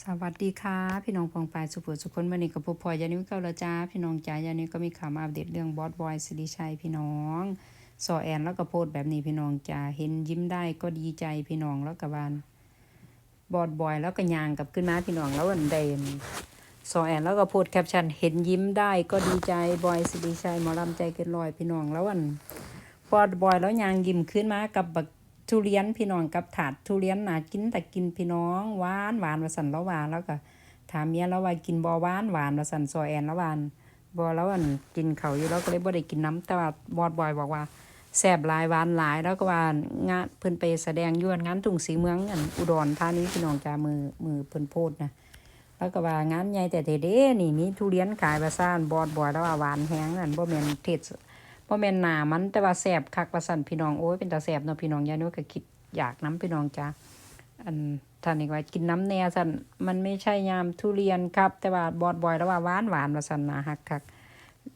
สวัสดีค่ะ พี่น้องพงปายสุขสุขคนวันนี้กับพบพอยานิวเก้าและจ้า พี่น้องจ้ายานิวก็มีข่าวมาอัปเดตเรื่องบอสบอยสิริชัยพี่น้องซอแอนแล้วก็โพสต์แบบนี้พี่น้องจ้าเห็นยิ้มได้ก็ดีใจพี่น้องแล้วกับบานบอสบอยแล้วก็ยางกับขึ้นมาพี่น้องแล้ววันเดนซอแอนแล้วก็โพสต์แคปชั่นเห็นยิ้มได้ก็ดีใจบอยสิริชัยหมอลำใจเกินลอยพี่น้องแล้ววันบอดบอยแล้วยางยิ้มขึ้นมากับบัก ทุเรียนพี่น้องกับถาดทุเรียนน่ากินแต่กินพี่น้องหวานหวานว่าสันแล้วหวานแล้วก็ถามเมียแล้วว่ากินบอหวานหวานว่าสันซอยแอนแล้วหวานบอแล้วอันกินเขาอยู่แล้วก็เลยบ่ได้กินน้ำแต่ว่าบอดบอยบอกว่าแซ่บหลายหวานหลายแล้วก็ว่างานเพิ่นไปแสดงยวนงานทุ่งสีเมืองอันอุดรธานีพี่น้องจามือมือเพิ่นโพดนะแล้วก็ว่างานใหญ่แต่เด้นี่มีทุเรียนขายว่าซ่านบอดบอยแล้วว่าหวานแฮงนั่นบ่แม่นเทศ บ่แม่นหนามันแต่ว่าแสบคักว่าสั่นพี่น้องโอ้ยเป็นตาแสบเนาะพี่น้องยายนุ้ยก็คิดอยากน้ำพี่น้องจ้าอันท่านอีกว่ากินน้ำแน่สันมันไม่ใช่ยามทุเรียนครับ แต่ว่าบอดบอยแล้วว่าหวานหวานว่าสั่นนะฮักคัก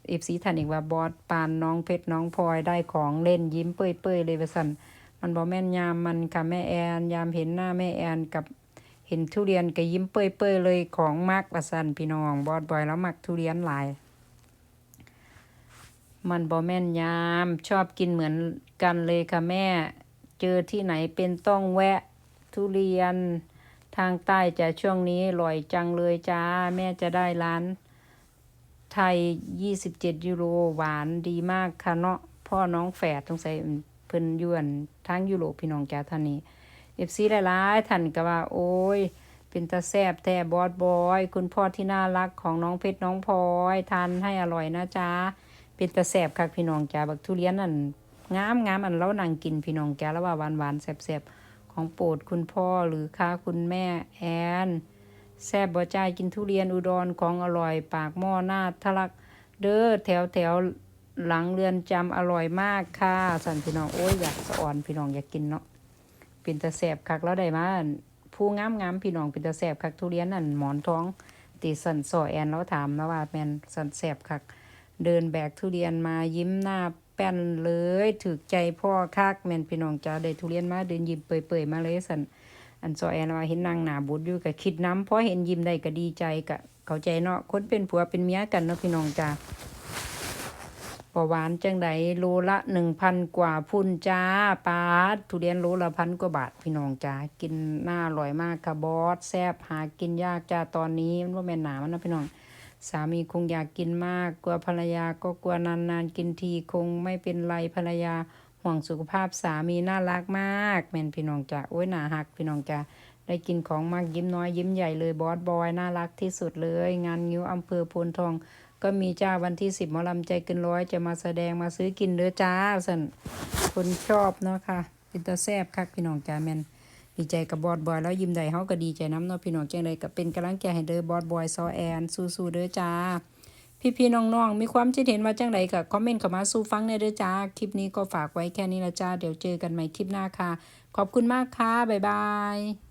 เอฟซีท่านอีกว่าบอดปานน้องเพชรน้องพลอยได้ของเล่นยิ้มเปื่อยๆเลยว่าสั่นมันบ่แม่นยามมันค่ะแม่แอนยามเห็นหน้าแม่แอนกับเห็นทุเรียนก็ยิ้มเปื่อยๆเลยของมักว่าสั่นพี่น้องบอดบอยแล้วมักทุเรียนหลาย มันบอแม่นยาม ชอบกินเหมือนกันเลยค่ะแม่ เจอที่ไหนเป็นต้องแวะทุเรียน ทางใต้จะช่วงนี้อร่อยจังเลยจ้า แม่จะได้ร้าน ไทย 27 ยูโรหวานดีมากค่ะเนาะพ่อน้องแฝดต้องใส่เพิ่นยวนทางยุโรปพี่น้องจ้าท่านนี้เอฟซีหลายๆท่านก็ว่า โอ้ย เป็นตาแซบแต่บอสบอย คุณพ่อที่น่ารักของน้องเพชรน้องพลอยทานให้อร่อยนะจ๊ะ เป็นตาแสบคักพี่น้องจ้าบักทุเรียนนั่นงามงามอันเรานั่งกินพี่น้องจ้าแล้วว่าหวานหวานแสบแสบๆของโปรดคุณพ่อหรือค้าคุณแม่แอนแซบบ่จ่ายกินทุเรียนอุดรของอร่อย ปากหม้อหน้าทะลักเด้อแถวแถวหลังเรือนจำอร่อยมากค่ะสันพี่น้องโอ้ยอยากสะอ่อนพี่น้องอยากกินเนาะเป็นตาแสบคักแล้วได้มาผู้งามงามพี่น้องเป็นตาแสบคักทุเรียนนั่นหมอนท้องตีสันสอแอนแล้วถามนะว่าแมนสันแสบคัก เดินแบกทุเรียนมายิ้มหน้าแป้นเลยถึกใจพ่อคักแม่นพี่น้องจ้าได้ทุเรียนมาเดินยิ้มเปื่อยๆมาเลยสันอันซอแอนว่าเห็นนางหนาบุดอยู่ก็คิดน้ำเพราะเห็นยิ้มได้ก็ดีใจก็เข้าใจเนาะคนเป็นผัวเป็นเมียกันเนาะพี่น้องจ้าปหวานจังใดโลละหนึ่งพันกว่าพุ่นจ้าปาดทุเรียนโลละพันกว่าบาทพี่น้องจ้ากินหน่าอร่อยมากค่ะบอสแซบหากินยากจ้าตอนนี้มันว่าแม่นหนามันนะพี่น้อง สามีคงอยากกินมาก กลัวภรรยาก็กลัวนานๆกินทีคงไม่เป็นไรภรรยาห่วงสุขภาพสามีน่ารักมากแม่นพี่น้องจ้ะโอ้ยหนาหักพี่น้องจ้ะได้กินของมากยิ้มน้อยยิ้มใหญ่เลยบอสบอยน่ารักที่สุดเลย งานงิ้วอำเภอโพนทอง ก็มีจ้าวันที่สิบมอลำใจกินร้อยจะมาแสดงมาซื้อกินเด้อจ้าสันคนชอบเนาะค่ะเป็นตาแซบคักพี่น้องจ้าแม่น ดีใจกับบอดบอยแล้วยิ้มได้เฮาก็ดีใจน้ำเนาะพี่น้องจังไดก็เป็นกำลังใจให้เด้อบอดบอยซอแอนสู้ๆเด้อจ้า พี่ๆน้องๆมีความคิดเห็นว่าจังไดก็คอมเมนต์เข้ามาสู้ฟังในเด้อจ้าคลิปนี้ก็ฝากไว้แค่นี้ละจ้าเดี๋ยวเจอกันใหม่คลิปหน้าค่ะ ขอบคุณมากค่ะบ๊ายบาย